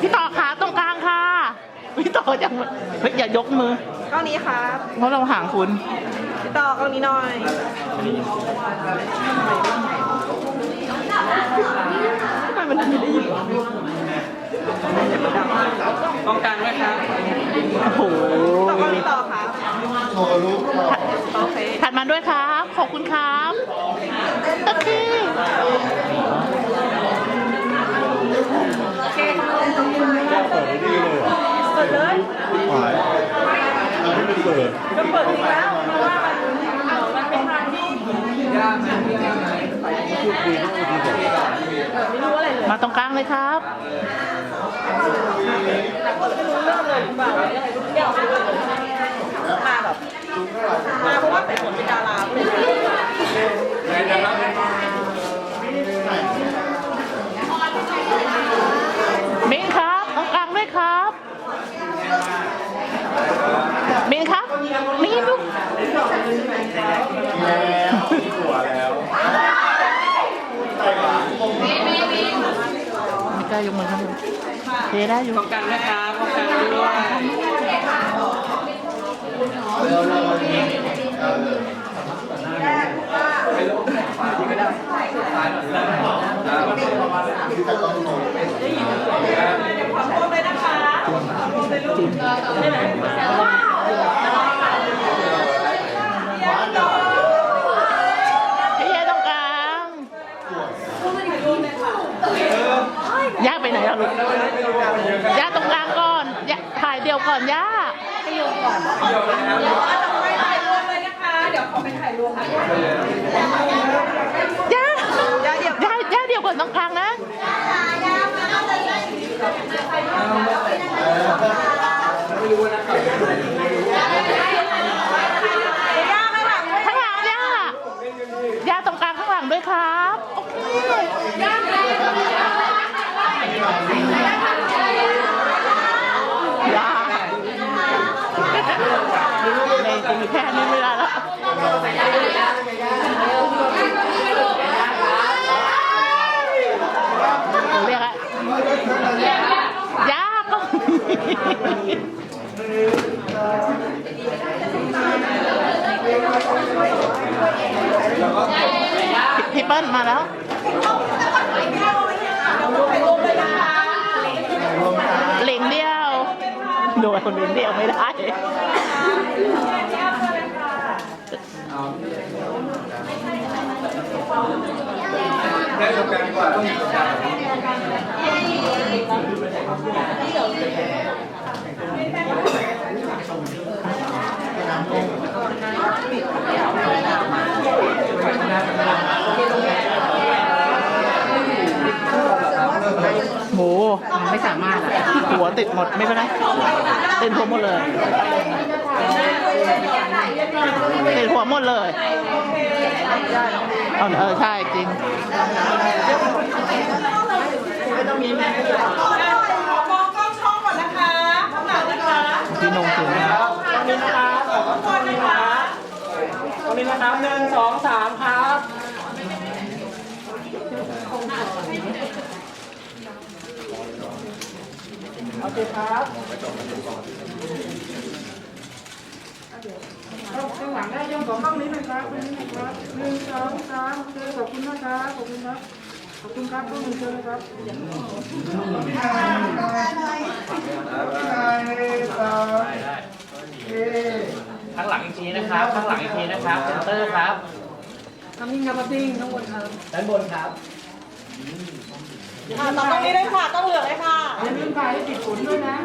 พี่ต่อขาตรงกลางค่ะ พี่ต่อยังเฮ้ยอย่ายกมือ กล้องนี้ครับเพราะเราห่างคุณพี่ต่อกล้องนี้หน่อยทำไมมันไม่ได้ยินวะต้องการไหมครับโอ้โหต่อกล้องนี้ต่อครับโอเค ถัดมาด้วยครับ ขอบคุณครับ โอเค เปิดเลย หาย ไม่เป็นเปิดก็เปิดอีกแล้วเพราะว่ามันมันเป็นทางที่ไม่รู้อะไรเลยมาตรงกลางเลยครับไม่รู้เรื่องเลยหรือเปล่าว่ายังไงทุกอย่างไม่รู้เลยมาแบบมาเพราะว่าแต่คนเป็นดาราไม่ได้ มินครับตรงกลางด้วยครับมินครับมินลูก ตัวแล้วไม่กล้ายกมือครับเทได้อยู่ต้องการไหมครับต้องการด้วยขอโทษเลยนะคะขอโทษเลยลูกได้ไหม พี่เยตรงกลาง ย่าไปไหนแล้วลูกย่าตรงกลางก่อนย่าถ่ายเดียวก่อนย่าให้โยก่อนไม่ถ่ายรวมเลยนะคะ เดี๋ยวขอไปถ่ายรวมนะย่าย่าเดี๋ยวย่าย่าเดียวก่อนตรงกลางนะย่าไม่หลัง ข้างหลังย่า ย่าตรงกลางข้างหลังด้วยครับ โอเคย่าในกูมีแค่นี้ไม่ได้แล้วเรียกอะย่าก็ พี่เปิ้ลมาแล้วเหลิงเดียวโดนคนเหลิงเดียวไม่ได้ได้ทำการดีกว่าต้องมีกา โหไม่สามารถหัวติดหมดไม่เป็นไรติดหัวหมดเลยติดหัวหมดเลยเออใช่จริง ขอมองกล้องช่องก่อนนะคะข้างหลังนะคะ พี่นงถึง ตรงนี้นะครับ ทุกคนนะคะ ต รงนี้นะครับหนึ่งสองสามครับโอเคครับข้างหลังได้ยังของข้างนี้นะครับตรงนี้นะครับหนึ่งสองสามโอเคขอบคุณนะครับขอบคุณครับขอบคุณครับต้องหนึ่งเชิญนะครับ ข้างหลังอีกที นะครับข้างหลังอีกทีนะครับเซนเตอร์ครับทำนิ่งครับทำนิ่งข้างบนครับด้านบนครับอะต่อตรงนี้เลยค่ะต้องเหลืองเลยค่ะอย่าลืมถ่ายให้ติดฝนด้วยนะ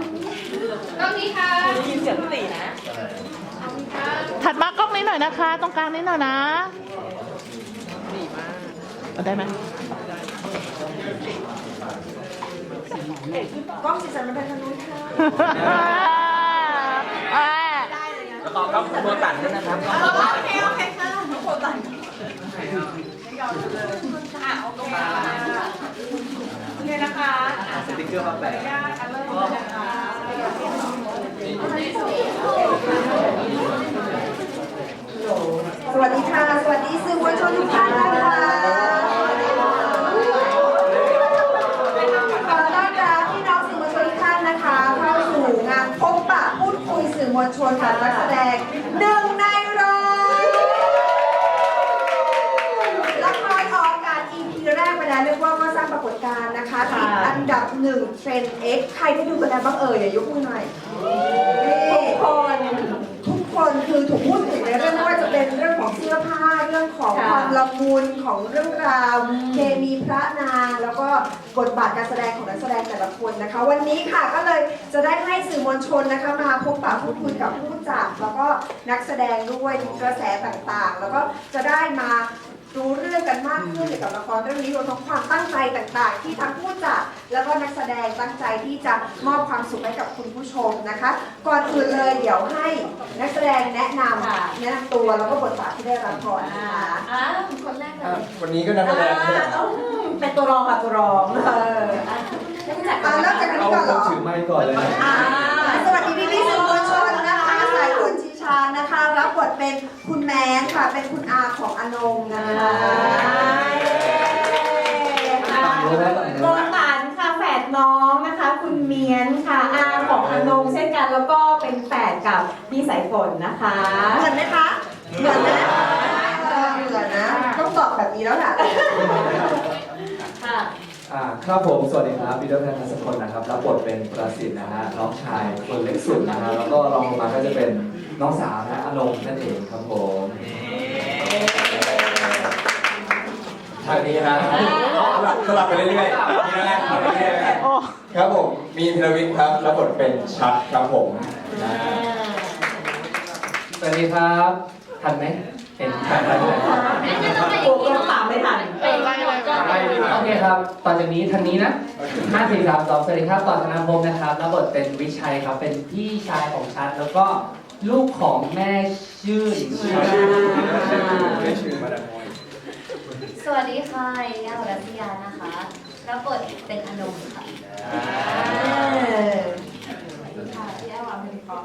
ได้ยินเสียงตีนะถัดมากล้องนี้หน่อยนะคะ ตรงกลางนี้หน่อยนะเอาได้ไหมกล้องสีสันมันเป็นทางนู้นค่ะอ่าแล้วก็ ต้องตัวตัดด้วยนะครับโอเคโอเคค่ะทุกคนตัดอะโอเคค่ะโอเคนะคะอะสติ๊กเกอร์มาแปะญาติอันเริ่มนะคะ สวัสดีค่ะ สวัสดีสื่อมวลชนทุกท่านนะคะขอต้อนรับพี่น้องสื่อมวล การนะคะติ ดอันดับหนึ่งเทรนด์ X ใครได้ดูกันแล้วบ้างเอ่ยอย่ายกมือหน่อยนี่ทุกคนทุกคนคือถูกพูดถึงในเรื่องไม่ว่าจะเป็นเรื่องของเสื้อผ้าเรื่องของความละมุนของเรื่องราว เคมีพระนางแล้วก็บทบาทการแสดงของนักแสดงแต่ละคนนะคะ วันนี้ค่ะก็เลยจะได้ให้สื่อมวลชนนะคะมาพบปะพูดคุยกับผู้จัดแล้วก็นักแสดงด้วยถึงกระแสต่างๆ แล้วก็จะได้มารู้เรื่องกันมากขึ้นเกี่ยวกับละครเรื่องนี้รวมทั้งความตั้งใจต่างๆ ที่ทั้งผู้จัด แล้วก็นักแสดงตั้งใจที่จะมอบความสุขให้กับคุณผู้ชมนะคะ ก่อนอื่นเลยเดี๋ยวให้นักแสดงแนะนำแนะนำตัวแล้วก็บทบาทที่ได้รับก่อนนะคะอ่าคนแรกเลอะยวันนี้ก็นักแสดงใช่ไหมอ่าเป็นตัวรองค่ะตัวรองเอออะไม่รู้จักกัอ่านเริ่มจากอันเอานี้ก่อนคเหรนอถือไม้ก่อนเลยนะอ่าสวัสดีพี่พี่ๆสื่อมวลชนนะคะสายฝนชีชานะคะ รับบทเป็นคุณแมนค่ะ เป็นคุณอาของอนงนะคะค่ะโกนตั เมียนค่ะอาของอนงเช่นกันแล้วก็เป็นแฝดกับพี่สายฝนนะคะเหมือนไหมคะ เหมือนนะเออเหมือนนะ ต้องตอบแบบนี้แล้วล่ะ ค่ะอ่าครับผม สวัสดีครับปีเตอร์แพนทัศพลนะครับ รับบทเป็นประสิทธิ์นะฮะ น้องชายคนเล็กสุดนะฮะ แล้วก็รองลงมาก็จะเป็นน้องสาวนะฮะอนงนั่นเองครับผม ทางนี้นะสลับไปเรื่อยๆนี่นะสลับไปเรื่อยโอ้ๆครับผมมีธีรวิทย์ครับรับบทเป็นชัดครับผมนะสวัสดีครับทันไหมเห็นทันไหมโอ้ก็ตามไม่ทันเป็นไรเลยก็โอเคครับต่อจากนี้ทันนี้นะห้าสี่สามสองสวัสดีครับต่อธนาภพนะครับรับบทเป็นวิชัยครับเป็นพี่ชายของชัดแล้วก็ลูกของแม่ชื่นไม่ชื่อมาดามอย สวัสดีค่ะยาวรัตยานะคะ รับบทเป็นอนงค่ะค่ะพี่แอลอัมพิพร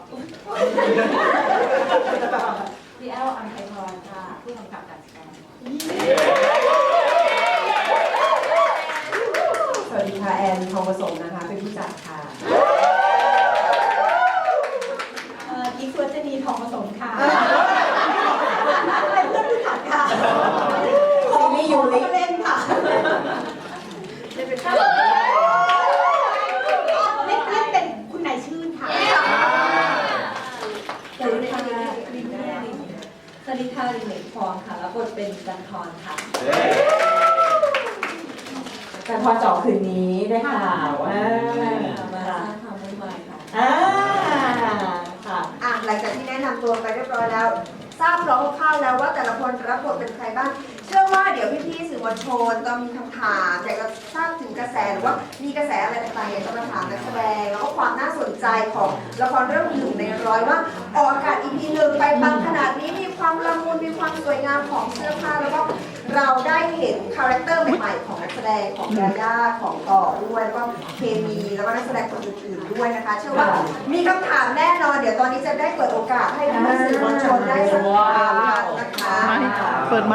พี่แอลอัมพิพรค่ะ ผู้กำกับการแสดง สวัสดีค่ะแอนทองผสมนะคะ เป็นผู้จัดค่ะกิ๊กสวัจนีทองผสมค่ะ เป็นเพื่อนผู้จัดค่ะ ของมีอยู่ลิเล่นค่ะ เล่นเป็น เล่นเล่นเป็นคุณนายชื่นค่ะ สวัสดีค่ลินสวัสดีค่ะลินเหมยฟองค่ะ แล้วบทเป็นจันทรค่ะการพอเจาะคืนนี้ได้ข่าวว่ามาสร้างความวุ่นวายค่ะ อ่าค่ะ อะหลังจากที่แนะนำตัวไปเรียบร้อยแล้ว ทราบคร่าวๆแล้วว่าแต่ละคนรับบทเป็นใครบ้าง เชื่อว่าเดี๋ยวพี่ๆสื่อมวลชนต้องมีคำถามอยากจะทราบถึงกระแสหรือว่ามีกระแสอะไรต่างๆอยากจะมาถามนักแสดงแล้วก็ความน่าสนใจของละครเรื่องหนึ่งในร้อยว่าออกอากาศอีพีหนึ่งไปปังขนาดนี้มี ความละมุนมีความสวยงามของเสื้อผ้าแล้วก็เราได้เห็นคาแรคเตอร์ใหม่ๆของนักแสดงของยาย่าของต่อด้วยแล้วก็เคมีแล้วก็นักแสดงคนอื่นๆด้วยนะคะ เชื่อว่ามีคำถามแน่นอน เดี๋ยวตอนนี้จะได้เปิดโอกาสให้ผู้สื่อมวลชนได้สักถามกันนะคะ เปิดไหม